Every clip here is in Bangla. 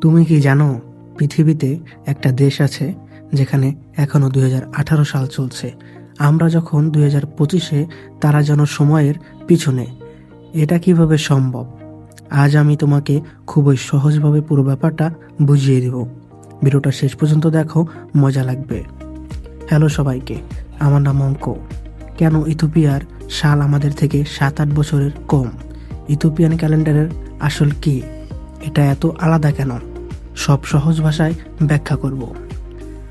তুমি কি জানো পৃথিবীতে একটা দেশ আছে যেখানে এখনও দু হাজার আঠারো সাল চলছে? আমরা যখন দুই হাজার পঁচিশে তারা যেন সময়ের পিছনে, এটা কীভাবে সম্ভব? আজ আমি তোমাকে খুবই সহজভাবে পুরো ব্যাপারটা বুঝিয়ে দেব। ভিডিওটা শেষ পর্যন্ত দেখো, মজা লাগবে। হ্যালো সবাইকে, আমার নাম অঙ্ক। কেন ইথোপিয়ার সাল আমাদের থেকে সাত আট বছরের কম? ইথোপিয়ান ক্যালেন্ডারের আসল কি? এটা এত আলাদা কেন? সব সহজ ভাষায় ব্যাখ্যা করব।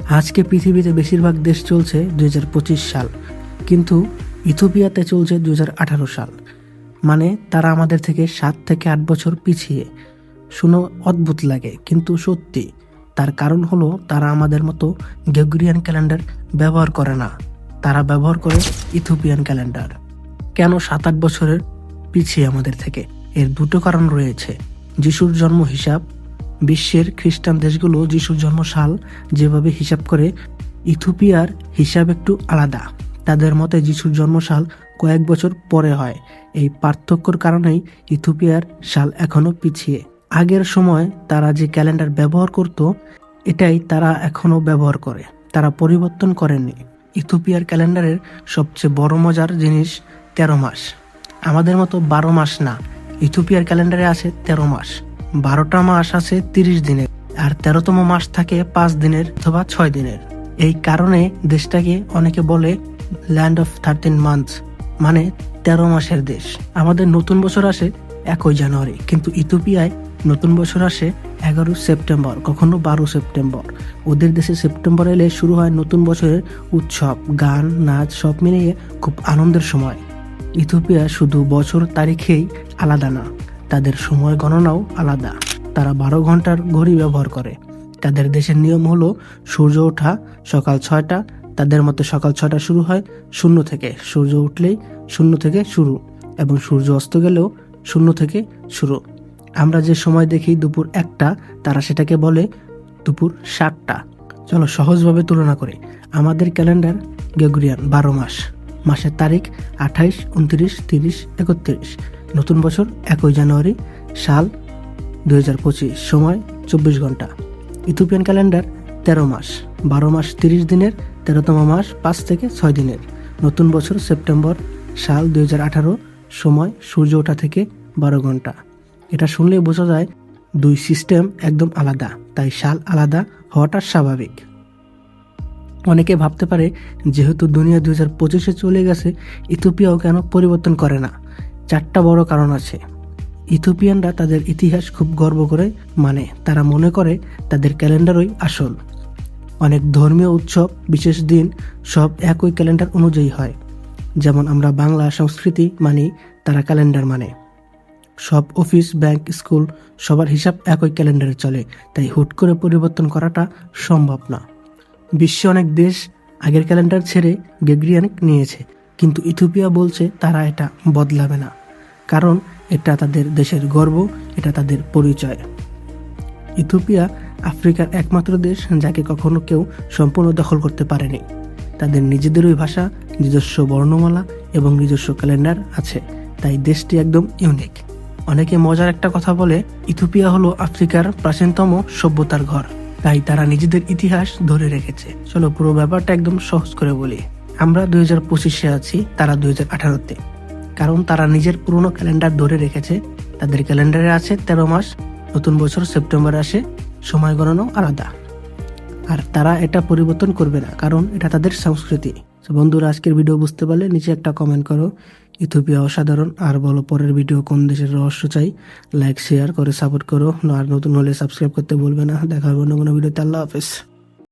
আজকে পৃথিবীতে বেশিরভাগ দেশ চলছে দু হাজার পঁচিশ সাল, কিন্তু ইথোপিয়াতে চলছে দু হাজার আঠারো সাল। মানে তারা আমাদের থেকে সাত থেকে আট বছর পিছিয়ে। শুনো, অদ্ভুত লাগে, কিন্তু সত্যি। তার কারণ হলো, তারা আমাদের মতো গ্রেগরিয়ান ক্যালেন্ডার ব্যবহার করে না। তারা ব্যবহার করে ইথোপিয়ান ক্যালেন্ডার। কেন সাত আট বছরের পিছিয়ে আমাদের থেকে? এর দুটো কারণ রয়েছে। যিশুর জন্ম হিসাব বিশ্বের খ্রিস্টান দেশগুলো যিশুর জন্ম সাল যেভাবে হিসাব করে ইথোপিয়ার হিসাব একটু আলাদা। তাদের মতে যিশুর জন্মসাল কয়েক বছর পরে হয়। এই পার্থক্যর কারণেই ইথোপিয়ার সাল এখনও পিছিয়ে। আগের সময় তারা যে ক্যালেন্ডার ব্যবহার করত, এটাই তারা এখনও ব্যবহার করে। তারা পরিবর্তন করেনি ইথোপিয়ার ক্যালেন্ডারের সবচেয়ে বড় মজার জিনিস তেরো মাস। আমাদের মতো বারো মাস না। ইথোপিয়ার ক্যালেন্ডারে আছে তেরো মাস। বারোটা মাস আছে তিরিশ দিনের আর তেরোতম মাস থাকে পাঁচ দিনের অথবা ছয় দিনের। এই কারণে দেশটাকে অনেকে বলে ল্যান্ড অফ থার্টিন মান্থস মানে তেরো মাসের দেশ। আমাদের নতুন বছর আসে একই জানুয়ারি, কিন্তু ইথোপিয়ায় নতুন বছর আসে এগারো সেপ্টেম্বর, কখনো বারো সেপ্টেম্বর। ওদের দেশে সেপ্টেম্বর এলে শুরু হয় নতুন বছরের উৎসব, গান, নাচ, সব মিলিয়ে খুব আনন্দের সময়। ইথোপিয়া শুধু বছর তারিখেই আলাদা না। তাদের সময় গণনাও আলাদা। তারা বারো ঘণ্টার ঘড়ি ব্যবহার করে। তাদের দেশের নিয়ম হলো, সূর্য ওঠা সকাল ছয়টা, তাদের মতে সকাল ছয়টা শুরু হয় শূন্য থেকে। সূর্য উঠলেই শূন্য থেকে শুরু এবং সূর্য অস্ত গেলেও শূন্য থেকে শুরু। আমরা যে সময় দেখি দুপুর একটা, তারা সেটাকে বলে দুপুর সাতটা। চলো সহজভাবে তুলনা করি। আমাদের ক্যালেন্ডার গ্রেগরিয়ান বারো মাস। মাসের তারিখ আঠাইশ, উনত্রিশ, তিরিশ, একত্রিশ। নতুন বছর একই জানুয়ারি, সাল দুই হাজার পঁচিশ, সময় চব্বিশ ঘণ্টা। ইথোপিয়ান ক্যালেন্ডার তেরো মাস, বারো মাস তিরিশ দিনের, তেরোতম মাস পাঁচ থেকে ছয় দিনের। নতুন বছর সেপ্টেম্বর, সাল দুই হাজার আঠারো, সময় সূর্য ওঠা থেকে বারো ঘণ্টা। এটা শুনলেই বোঝা যায় দুই সিস্টেম একদম আলাদা, তাই সাল আলাদা হওয়াটা স্বাভাবিক। অনেকে ভাবতে পারে, যেহেতু দুনিয়া দুই হাজার পঁচিশে চলে গেছে ইথোপিয়াও কেন পরিবর্তন করে না? চারটা বড় কারণ আছে। ইথোপিয়ানরা তাদের ইতিহাস খুব গর্ব করে মানে তারা মনে করে তাদের ক্যালেন্ডারই আসল। অনেক ধর্মীয় উৎসব, বিশেষ দিন, সব একই ক্যালেন্ডার অনুযায়ী হয়। যেমন আমরা বাংলা সংস্কৃতি মানি, তারা ক্যালেন্ডার মানে। সব অফিস, ব্যাংক, স্কুল, সবার হিসাব একই ক্যালেন্ডারে চলে, তাই হুট করে পরিবর্তন করাটা সম্ভব না। বিশ্বে অনেক দেশ আগের ক্যালেন্ডার ছেড়ে গ্রেগরিয়ান নিয়েছে, কিন্তু ইথোপিয়া বলছে তারা এটা বদলাবে না। কারণ এটা তাদের দেশের গর্ব, এটা তাদের পরিচয়। ইথোপিয়া আফ্রিকার একমাত্র দেশ যাকে কখনো কেউ সম্পূর্ণ দখল করতে পারেনি। তাদের নিজেদেরই ভাষা, নিজস্ব বর্ণমালা এবং নিজস্ব ক্যালেন্ডার আছে, তাই দেশটি একদম ইউনিক। অনেকে মজার একটা কথা বলে ইথোপিয়া হলো আফ্রিকার প্রাচীনতম সভ্যতার ঘর। তাই তারা নিজেদের ইতিহাস ধরে রেখেছে। চলো পুরো ব্যাপারটা একদম সহজ করে বলি। আমরা দুই হাজার পঁচিশে আছি, তারা দুই হাজার আঠারোতে। কারণ তারা নিজের পুরনো ক্যালেন্ডার ধরে রেখেছে। তাদের ক্যালেন্ডারে আছে তেরো মাস, নতুন বছর সেপ্টেম্বর আসে, সময় গণনাও আলাদা। আর তারা এটা পরিবর্তন করবে না, কারণ এটা তাদের সংস্কৃতি। বন্ধুরা, আজকের ভিডিও বুঝতে পারলে নিচে একটা কমেন্ট করো। ইথোপিয়া অসাধারণ, আর বলো পরের ভিডিও কোন দেশের রহস্য চাই। লাইক শেয়ার করে সাপোর্ট করো। আর নতুন হলে সাবস্ক্রাইব করতে বলবে না। দেখা হবে অন্য কোনো ভিডিওতে। আল্লাহ হাফেজ।